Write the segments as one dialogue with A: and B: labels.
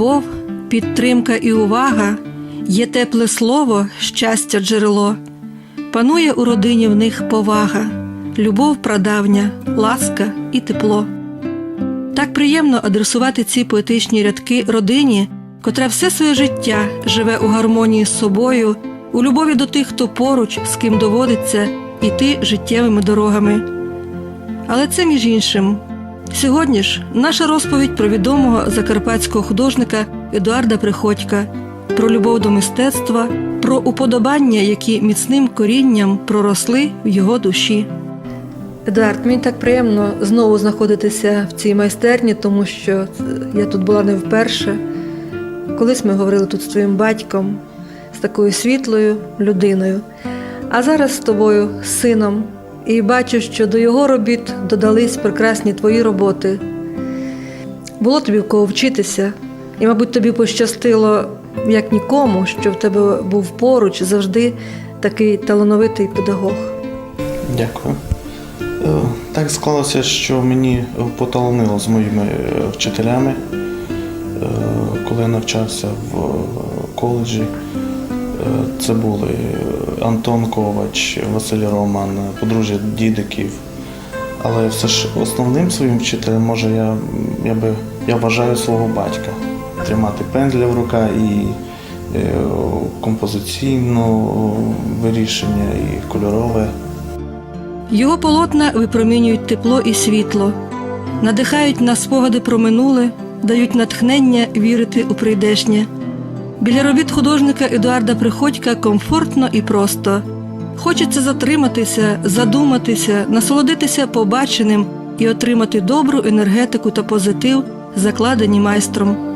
A: Любов, підтримка і увага, є тепле слово, щастя джерело, панує у родині в них повага, любов прадавня, ласка і тепло. Так приємно адресувати ці поетичні рядки родині, котра все своє життя живе у гармонії з собою, у любові до тих, хто поруч, з ким доводиться іти життєвими дорогами. Але це між іншим. Сьогодні ж наша розповідь про відомого закарпатського художника Едуарда Приходька, про любов до мистецтва, про уподобання, які міцним корінням проросли в його душі. Едуард, мені так приємно знову знаходитися в цій майстерні, тому що я тут була не вперше. Колись ми говорили тут з твоїм батьком, з такою світлою людиною. А зараз з тобою, сином, і бачу, що до його робіт додались прекрасні твої роботи. Було тобі в кого вчитися, і, мабуть, тобі пощастило як нікому, що в тебе був поруч завжди такий талановитий педагог.
B: Дякую. Е, Так склалося, що мені поталанило з моїми е, вчителями, Е, коли я навчався в коледжі. Е, Це були Антон Ковач, Василь Роман, подружжя дідиків. Але все ж основним своїм вчителем, може, я, я, би, я вважаю свого батька. Тримати пензля в руках і е, композиційне вирішення, і кольорове.
A: Його полотна випромінюють тепло і світло, надихають на спогади про минуле, дають натхнення вірити у прийдешнє. Біля робіт художника Едуарда Приходька комфортно і просто. Хочеться затриматися, задуматися, насолодитися побаченим і отримати добру енергетику та позитив, закладені майстром.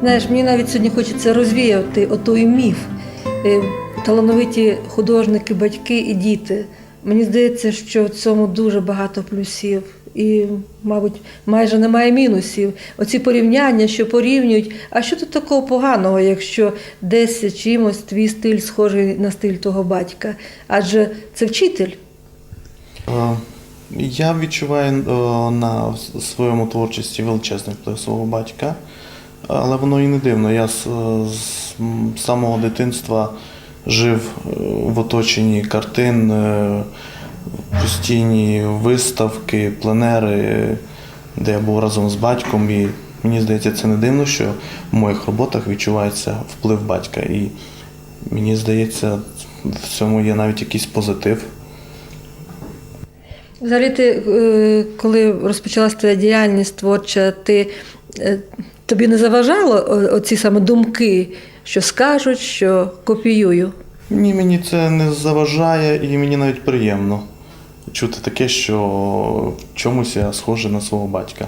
A: Знаєш, мені навіть сьогодні хочеться розвіяти отой міф. Е, Талановиті художники, батьки і діти. Мені здається, що в цьому дуже багато плюсів. І, мабуть, майже немає мінусів. Оці порівняння, що порівнюють. А що тут такого поганого, якщо десь чимось твій стиль схожий на стиль того батька? Адже це вчитель.
B: Я відчуваю е, на своєму творчості величезний вплив свого батька, але воно і не дивно. Я з, з самого дитинства жив е, в оточенні картин, е, постійні виставки, пленери, де я був разом з батьком. І мені здається, це не дивно, що в моїх роботах відчувається вплив батька. І мені здається, в цьому є навіть якийсь позитив.
A: Взагалі, ти, е, коли розпочалася твоя діяльність творча, ти, е, тобі не заважало оці саме думки, що скажуть, що копіюю?
B: Ні, мені це не заважає і мені навіть приємно чути таке, що в чомусь я схожий на свого батька.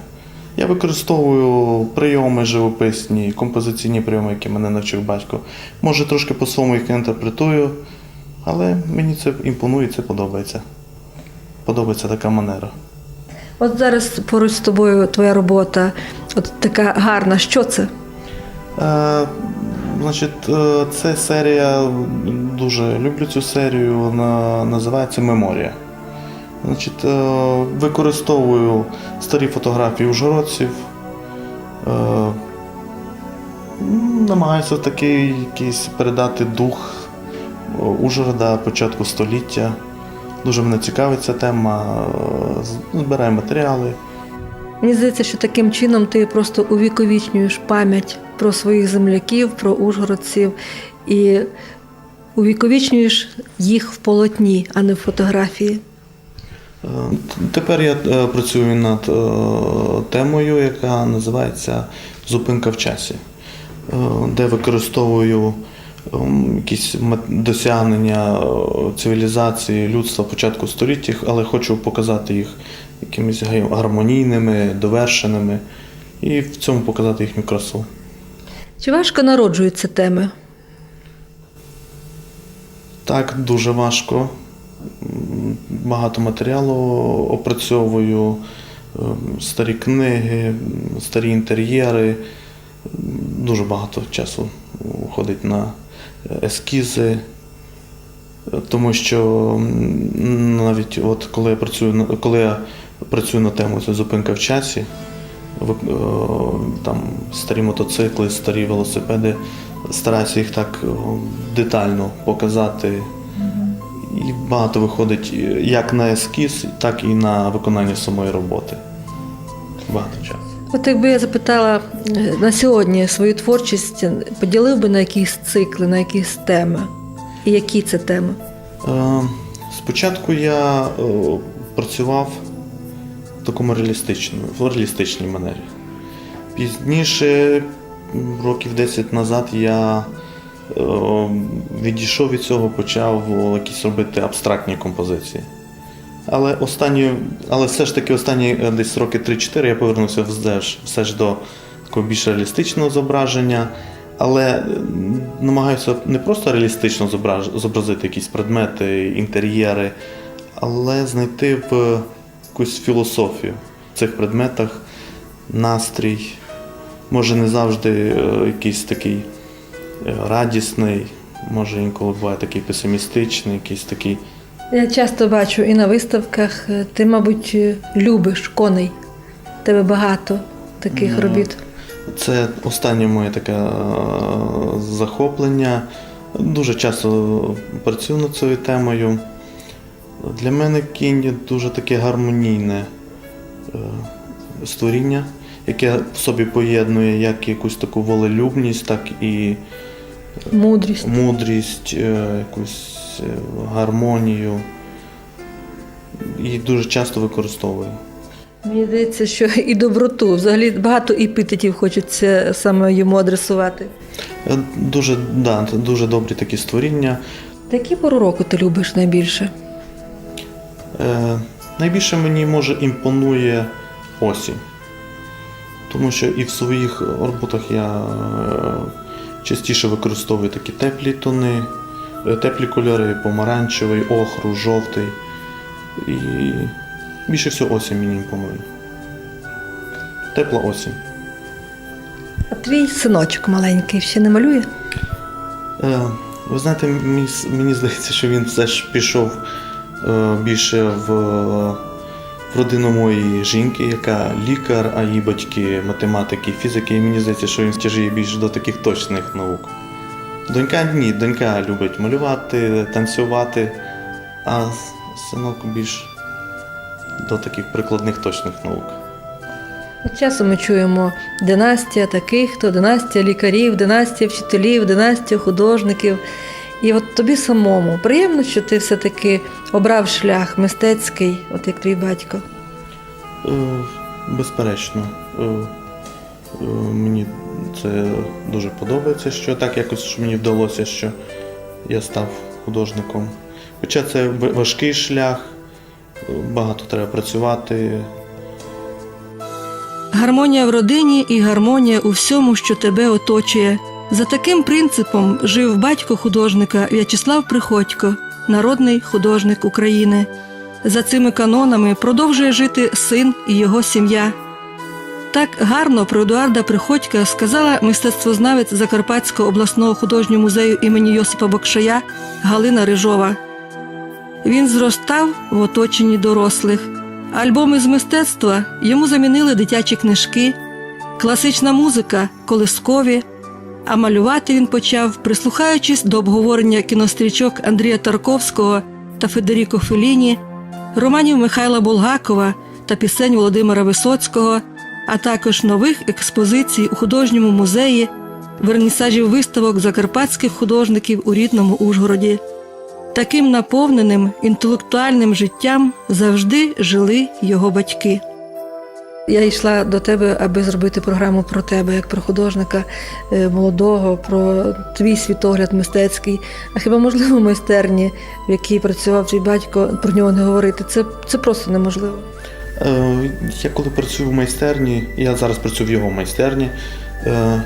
B: Я використовую прийоми живописні, композиційні прийоми, які мене навчив батько. Може, трошки по-своєму їх інтерпретую, але мені це імпонує, це подобається. Подобається така манера.
A: От зараз поруч з тобою твоя робота, от така гарна. Що це?
B: Е, значить, е, це серія, дуже люблю цю серію, вона називається Меморія. Значить, е, використовую старі фотографії ужгородців. Е, намагаюся такий якийсь передати дух Ужгорода початку століття. Дуже мене цікавить ця тема. Збираю матеріали.
A: Мені здається, що таким чином ти просто увіковічнюєш пам'ять про своїх земляків, про ужгородців і увіковічнюєш їх в полотні, а не в фотографії.
B: Е, Тепер я е, працюю над е, темою, яка називається Зупинка в часі, де використовую якісь досягнення е, цивілізації людства початку століття, але хочу показати їх якимись гармонійними, довершеними і в цьому показати їхню красу.
A: Чи важко народжуються теми?
B: Так, дуже важко. Багато матеріалу опрацьовую, ем, старі книги, старі інтер'єри. Дуже багато часу уходить на ескізи. Тому що навіть от коли я працюю на- коли я працюю над темою це зупинка в часі, там старі мотоцикли, старі велосипеди, стараюся їх так детально показати. І багато виходить як на ескіз, так і на виконання самої роботи. Багато часу.
A: От якби я запитала е, на сьогодні свою творчість, поділив би на якісь цикли, на якісь теми. І які це теми?
B: Е, Спочатку я е, працював в такому реалістичному, в реалістичній манері. Пізніше, років 10 назад, я е, відійшов від цього, почав якісь робити абстрактні композиції. Але останні, але все ж таки останні е, десь роки 3-4 я повернувся все ж, все ж до такого більш реалістичного зображення. Але намагаюся не просто реалістично зобразити якісь предмети, інтер'єри, але знайти в якусь філософію в цих предметах, настрій. Може не завжди е, якийсь такий е, радісний, може інколи буває такий песимістичний, якийсь такий.
A: Я часто бачу і на виставках, е, ти, мабуть, е, любиш коней. Тебе багато таких
B: Ну,
A: робіт.
B: Це останнє моє таке е, захоплення. Дуже часто працюю над цією темою. Для мене кінь дуже таке гармонійне створіння, яке в собі поєднує як якусь таку волелюбність, так і
A: Мудрість.
B: мудрість, е, якусь е, гармонію. І дуже часто використовую.
A: Мені здається, що і доброту. Взагалі багато епітетів хочеться саме йому адресувати.
B: Е, Дуже, да, дуже добрі такі створіння.
A: Які пору року ти любиш найбільше?
B: Е, найбільше мені може імпонує осінь. Тому що і в своїх роботах я е, частіше використовую такі теплі тони, теплі кольори, помаранчевий, охру, жовтий. І більше всього осінь мені імпонує. Тепла осінь.
A: А твій синочок маленький ще не малює?
B: Е, Ви знаєте, мені, мені здається, що він все ж пішов е, більше в, в родину моєї жінки, яка лікар, а її батьки математики, фізики, і мені здається, що він тяжіє більше до таких точних наук. Донька ні, донька любить малювати, танцювати, а синок більш до таких прикладних точних наук.
A: От часом ми чуємо династія таких, то династія лікарів, династія вчителів, династія художників. І от тобі самому приємно, що ти все-таки обрав шлях мистецький, от як твій батько.
B: Е, Безперечно, Е, е, мені це дуже подобається, що так якось мені вдалося, що я став художником. Хоча це важкий шлях, багато треба працювати.
A: Гармонія в родині і гармонія у всьому, що тебе оточує. За таким принципом жив батько художника В'ячеслав Приходько, народний художник України. За цими канонами продовжує жити син і його сім'я. Так гарно про Едуарда Приходька сказала мистецтвознавець Закарпатського обласного художнього музею імені Йосипа Бокшая Галина Рижова. Він зростав в оточенні дорослих. Альбоми з мистецтва йому замінили дитячі книжки, класична музика, колискові. А малювати він почав, прислухаючись до обговорення кінострічок Андрія Тарковського та Федеріко Феліні, романів Михайла Булгакова та пісень Володимира Висоцького, а також нових експозицій у художньому музеї, вернісажів виставок закарпатських художників у рідному Ужгороді. Таким наповненим інтелектуальним життям завжди жили його батьки. Я йшла до тебе, аби зробити програму про тебе, як про художника е, молодого, про твій світогляд мистецький. А хіба можливо майстерні, в якій працював твій батько, про нього не говорити? Це, це просто неможливо.
B: Е, Я коли працюю в майстерні, я зараз працюю в його майстерні, е,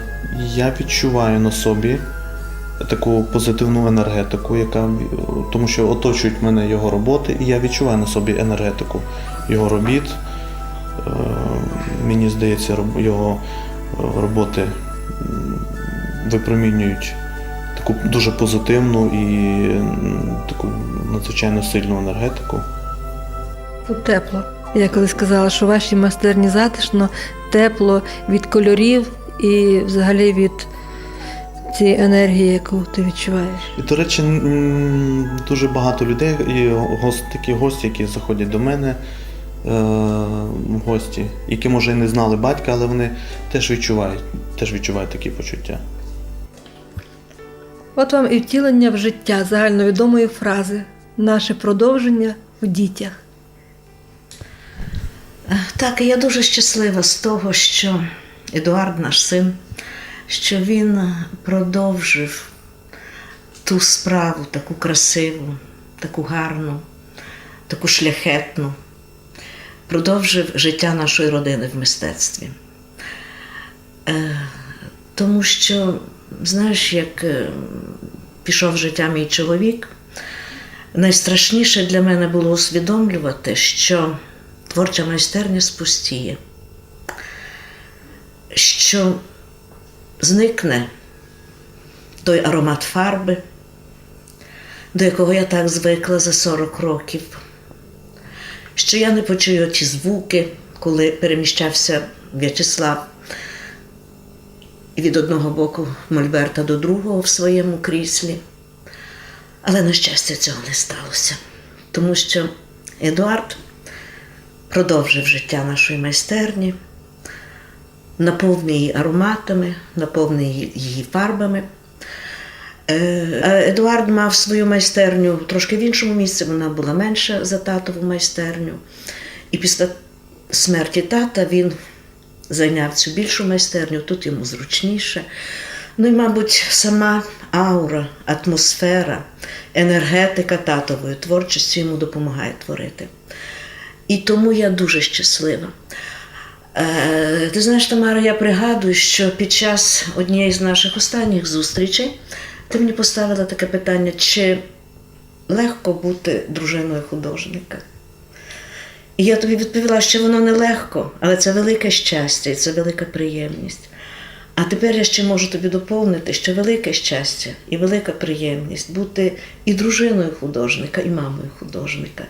B: я відчуваю на собі таку позитивну енергетику, яка тому що оточують мене його роботи, і я відчуваю на собі енергетику його робіт. Е, Мені здається, його е, роботи випромінюють таку дуже позитивну і таку надзвичайно сильну енергетику.
A: Тут тепло. Я коли сказала, що в вашій майстерні затишно, тепло від кольорів і взагалі від цієї енергії, яку ти відчуваєш.
B: І, до речі, дуже багато людей, і гост, такі гості, які заходять до мене, е, в гості, які може і не знали батька, але вони теж відчувають, теж відчувають такі почуття.
A: От вам і втілення в життя загальновідомої фрази наше продовження в дітях.
C: Так, я дуже щаслива з того, що Едуард, наш син, що він продовжив ту справу, таку красиву, таку гарну, таку шляхетну, продовжив життя нашої родини в мистецтві. Е, Тому що, знаєш, як е, пішов життя мій чоловік, найстрашніше для мене було усвідомлювати, що творча майстерня спустіє, що зникне? Той аромат фарби, до якого я так звикла за 40 років, що я не почую ті звуки, коли переміщався В'ячеслав від одного боку Мольберта до другого в своєму кріслі. Але, на щастя, цього не сталося, тому що Едуард продовжив життя нашої майстерні, наповнив її ароматами, наповнив її фарбами. Е, Едуард мав свою майстерню трошки в іншому місці, вона була менша за татову майстерню. І після смерті тата він зайняв цю більшу майстерню, тут йому зручніше. Ну і, мабуть, сама аура, атмосфера, енергетика татової творчості йому допомагає творити. І тому я дуже щаслива. Е, ти знаєш, Тамара, я пригадую, що під час однієї з наших останніх зустрічей ти мені поставила таке питання, чи легко бути дружиною художника. І я тобі відповіла, що воно не легко, але це велике щастя і це велика приємність. А тепер я ще можу тобі доповнити, що велике щастя і велика приємність бути і дружиною художника, і мамою художника.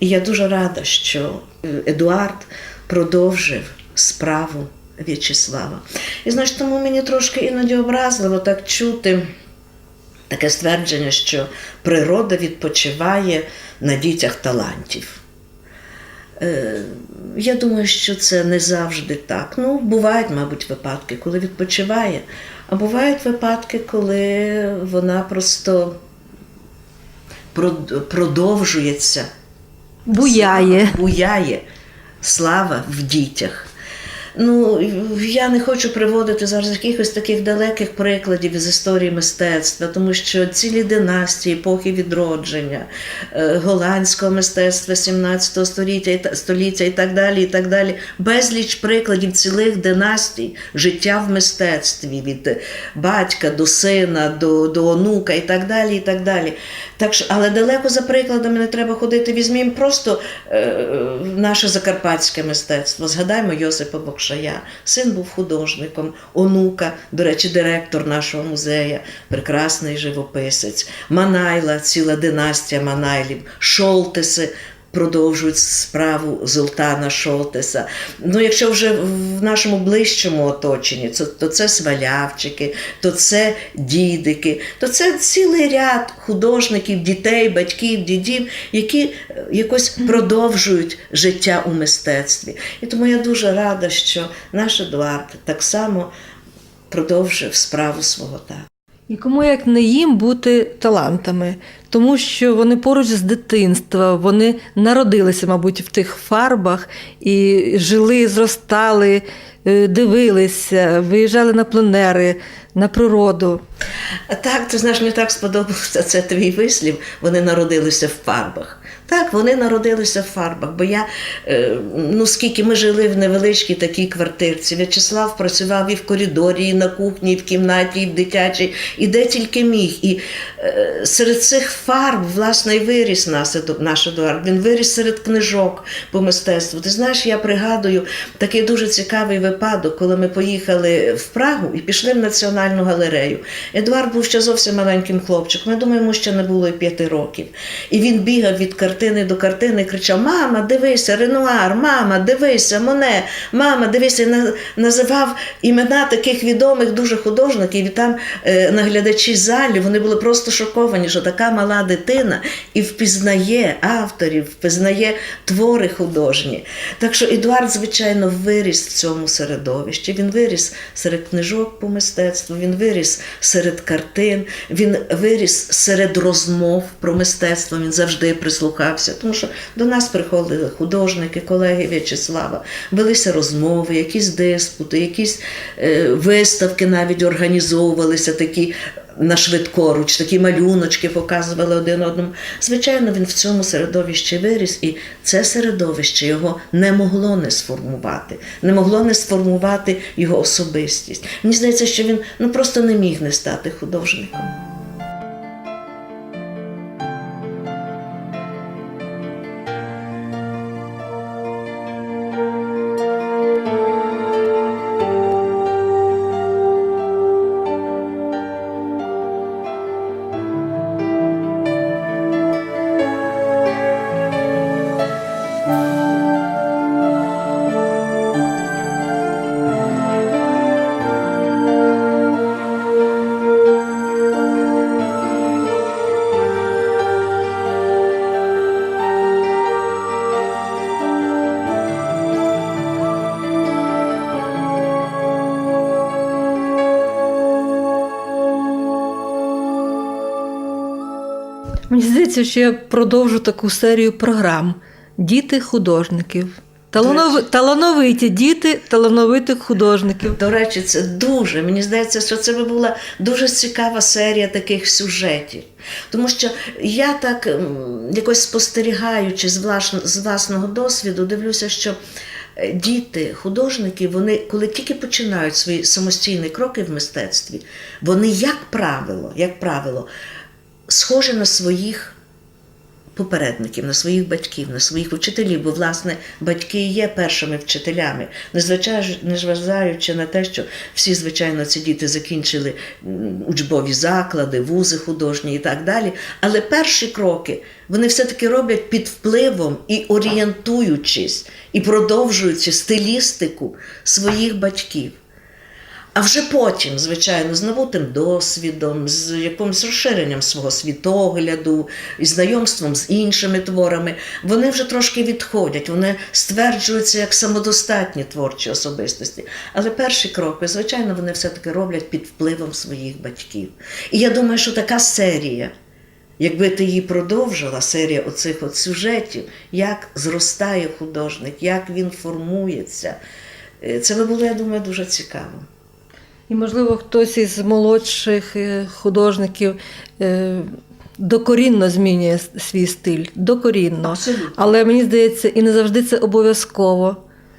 C: І я дуже рада, що е, Едуард продовжив справу В'ячеслава. І знаєш, тому мені трошки іноді образливо так чути таке ствердження, що природа відпочиває на дітях талантів. Е, Я думаю, що це не завжди так. Ну, бувають, мабуть, випадки, коли відпочиває, а бувають випадки, коли вона просто продовжується.
A: Буяє.
C: Буяє слава в дітях. Ну, я не хочу приводити зараз якихось таких далеких прикладів із історії мистецтва, тому що цілі династії, епохи відродження, е, голландського мистецтва 17 століття, століття і так далі, і так далі. Безліч прикладів цілих династій життя в мистецтві від батька до сина, до, до онука і так далі. і так далі. Так що, але далеко за прикладами не треба ходити. Візьмімо просто е, наше закарпатське мистецтво. Згадаймо Йосипа Бокшая. Син був художником, онука, до речі, директор нашого музею, прекрасний живописець, Манайла, ціла династія Манайлів, Шолтеси. Продовжують справу Золтана Шолтеса. Ну, якщо вже в нашому ближчому оточенні, то, то це свалявчики, то це дідики, то це цілий ряд художників, дітей, батьків, дідів, які е, якось продовжують життя у мистецтві. І тому я дуже рада, що наш Едуард так само продовжив справу свого тата.
A: І кому як не їм бути талантами, тому що вони поруч з дитинства, вони народилися, мабуть, в тих фарбах і жили, зростали, е, дивилися, виїжджали на пленери, на природу.
C: Так, ти знаєш, мені так сподобався це твій вислів. Вони народилися в фарбах. Так, вони народилися в фарбах, бо я, е, ну скільки ми жили в невеличкій такій квартирці. В'ячеслав працював і в коридорі, і на кухні, і в кімнаті, і в дитячій, і де тільки міг. І е, серед цих фарб, власне, і виріс нас, наш Едуард. Він виріс серед книжок по мистецтву. Ти знаєш, я пригадую такий дуже цікавий випадок, коли ми поїхали в Прагу і пішли в національну галерею. Едуард був ще зовсім маленьким хлопчиком. Я думаю, йому ще не було і п'яти років. І він бігав від картини до картини кричав: Мама, дивися, Ренуар, мама, дивися, Моне, мама, дивися, І називав імена таких відомих дуже художників. І там е, наглядачі залі вони були просто шоковані, що така мала дитина і впізнає авторів, впізнає твори художні. Так що Едуард, звичайно, виріс в цьому середовищі. Він виріс серед книжок по мистецтву, він виріс серед картин, він виріс серед розмов про мистецтво. Він завжди прислухався, тому що до нас приходили художники, колеги В'ячеслава, велися розмови, якісь диспути, якісь е, виставки навіть організовувалися такі. На швидкоруч, такі малюночки показували один одному. Звичайно, він в цьому середовищі виріс, і це середовище його не могло не сформувати, не могло не сформувати його особистість. Мені здається, що він ну просто не міг не стати художником.
A: Мені здається, що я продовжу таку серію програм Діти художників. Таланови... Талановиті діти талановитих художників.
C: До речі, це дуже. Мені здається, що це би була дуже цікава серія таких сюжетів. Тому що я так якось спостерігаючи з, влаш- з власного досвіду, дивлюся, що е, діти, художники, вони, коли тільки починають свої самостійні кроки в мистецтві, вони, як правило, як правило, схожі на своїх попередників, на своїх батьків, на своїх вчителів, бо власне батьки є першими вчителями, незважаючи на те, що всі, звичайно, ці діти закінчили учбові заклади, вузи художні і так далі. Але перші кроки вони все-таки роблять під впливом і орієнтуючись, і продовжуючи стилістику своїх батьків. А вже потім, звичайно, з набутим досвідом, з якимось розширенням свого світогляду, і знайомством з іншими творами, вони вже трошки відходять, вони стверджуються як самодостатні творчі особистості. Але перші кроки, звичайно, вони все-таки роблять під впливом своїх батьків. І я думаю, що така серія, якби ти її продовжила, серія оцих от сюжетів, як зростає художник, як він формується, е, це би було, я думаю, дуже цікаво.
A: І, можливо, хтось із молодших е, художників е, докорінно змінює свій стиль. Докорінно.
C: Абсолютно.
A: Але мені здається, і не завжди це обов'язково.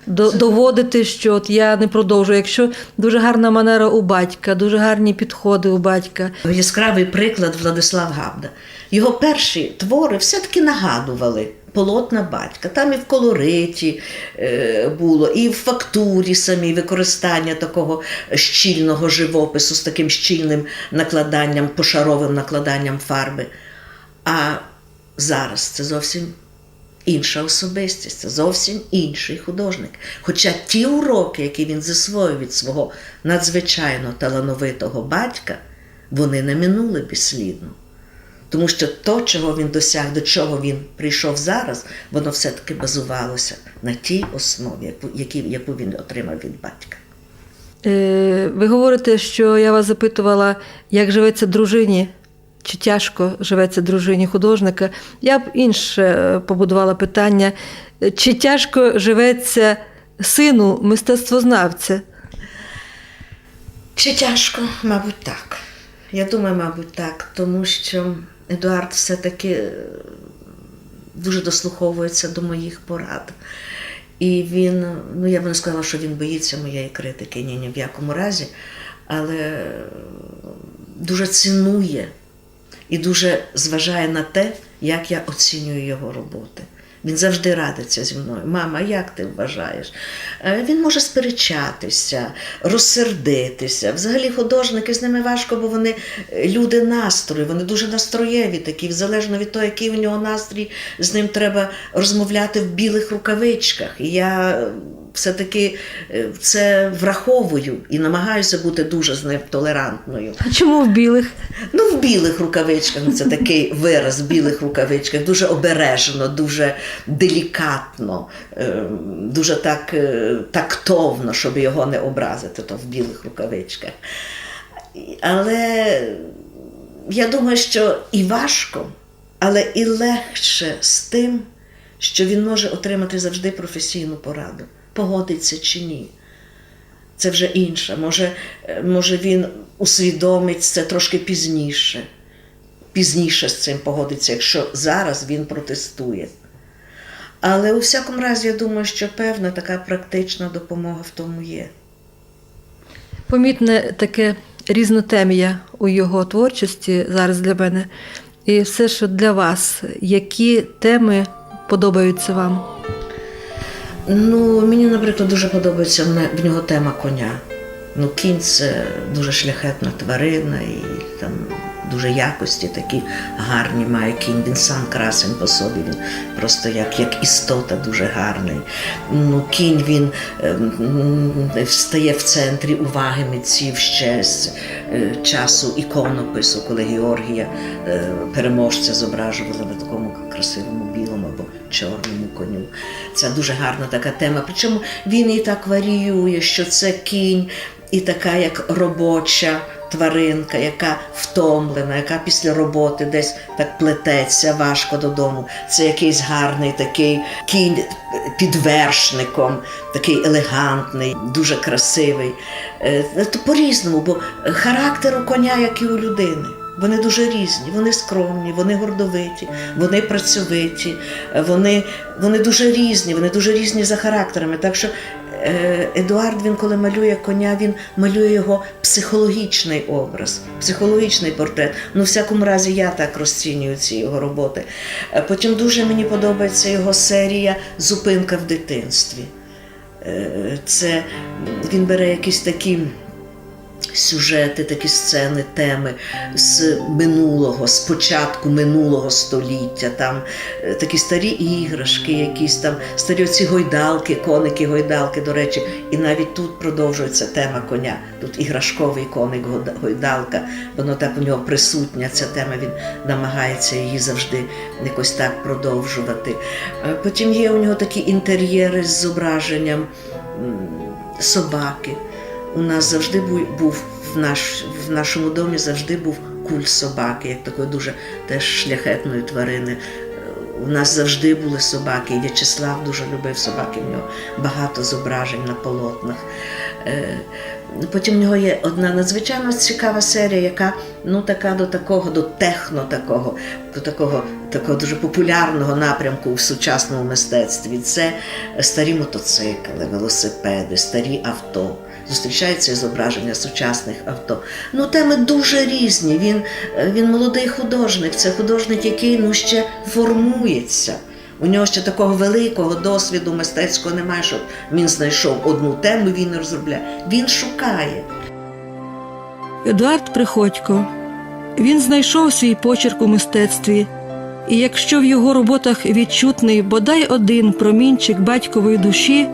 A: До- Доводити, що от я не продовжую. Якщо дуже гарна манера у батька, дуже гарні підходи у батька,
C: Яскравий приклад Владислав Гавда. Його перші твори все-таки нагадували полотна батька. Там і в колориті е, було, і в фактурі самій використання такого щільного живопису з таким щільним накладанням, пошаровим накладанням фарби. А зараз це зовсім інша особистість, це зовсім інший художник. Хоча ті уроки, які він засвоїв від свого надзвичайно талановитого батька, вони не минули безслідно. Тому що то, чого він досяг, до чого він прийшов зараз, воно все-таки базувалося на тій основі, яку, яку він отримав від батька.
A: Е, Ви говорите, що я вас запитувала, як живеться дружині, чи тяжко живеться дружині художника. Я б інше е, побудувала питання: чи тяжко живеться сину мистецтвознавця?
C: Чи тяжко? Мабуть, так. Я думаю, мабуть, так, тому що Едуард все-таки е, дуже дослуховується до моїх порад. І він, ну я б не сказала, що він боїться моєї критики, ні, ні в якому разі, але дуже цінує і дуже зважає на те, як я оцінюю його роботи. Він завжди радиться зі мною. Мама, як ти вважаєш? Е, Він може сперечатися, розсердитися. Взагалі художники з ними важко, бо вони е, люди настрою, вони дуже настроєві такі. Залежно від того, який у нього настрій, з ним треба розмовляти в білих рукавичках. І я все-таки е, це враховую і намагаюся бути дуже з ним толерантною.
A: А чому в білих?
C: Ну, в білих рукавичках, ну, це такий вираз в білих рукавичках, дуже обережно, дуже делікатно, е, дуже так е, тактовно, щоб його не образити, то в білих рукавичках. Але я думаю, що і важко, але і легше з тим, що він може отримати завжди професійну пораду, погодиться чи ні. Це вже інше. Може, е, може він усвідомить це трошки пізніше. Пізніше з цим погодиться, якщо зараз він протестує. Але у всякому разі, я думаю, що певна така практична допомога в тому є.
A: Помітне таке різнотем'я у його творчості зараз для мене. І все, що для вас, які теми подобаються вам?
C: Ну, мені, наприклад, дуже подобається в нього тема коня. Ну, кінь це дуже шляхетна тварина і там дуже якості такі гарні має кінь. Він сам красень по собі, він просто як, як істота дуже гарний. Ну, кінь він ем, стає в центрі уваги митців ще з е, часу іконопису, коли Георгія е, переможця зображувала на такому красивому білому або чорному коню. Це дуже гарна така тема. Причому він і так варіює, що це кінь і така як робоча тваринка, яка втомлена, яка після роботи десь так плететься важко додому. Це якийсь гарний такий кінь під вершником, такий елегантний, дуже красивий. Е, то По-різному, бо характер у коня, як і у людини. Вони дуже різні, вони скромні, вони гордовиті, вони працьовиті, вони, вони дуже різні, вони дуже різні за характерами. Так що е, Едуард, він коли малює коня, він малює його психологічний образ, психологічний портрет. Ну, в всякому разі, я так розцінюю ці його роботи. Е, Потім дуже мені подобається його серія Зупинка в дитинстві. Е, Це він бере якісь такі сюжети, такі сцени, теми з минулого, з початку минулого століття. Там е, такі старі іграшки, якісь там старі оці гойдалки, коники, гойдалки, до речі, і навіть тут продовжується тема коня. Тут іграшковий коник, гойдалка, воно так у нього присутня. Ця тема він намагається її завжди якось так продовжувати. Е, Потім є у нього такі інтер'єри з зображенням собаки. У нас завжди був, в, наш, в нашому домі завжди був куль собаки, як такої дуже теж шляхетної тварини. У нас завжди були собаки, В'ячеслав дуже любив собаки, в нього багато зображень на полотнах. Е, Потім в нього є одна надзвичайно цікава серія, яка ну така до такого, до техно такого, до такого, такого дуже популярного напрямку в сучасному мистецтві. Це старі мотоцикли, велосипеди, старі авто. Зустрічаються зображення сучасних авто. Ну, теми дуже різні. Він, він молодий художник, це художник, який ну, ще формується. У нього ще такого великого досвіду мистецького немає, щоб він знайшов одну тему, він розробляє. Він шукає.
A: Едуард Приходько. Він знайшов свій почерк у мистецтві, і якщо в його роботах відчутний бодай один промінчик батькової душі,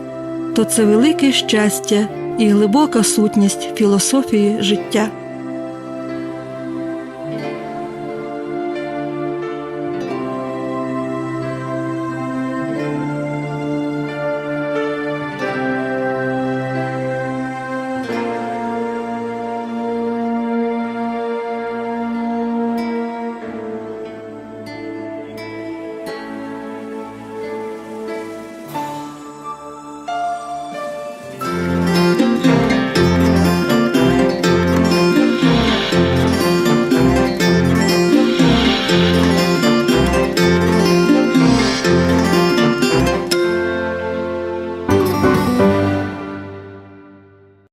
A: то це велике щастя і глибока сутність філософії життя.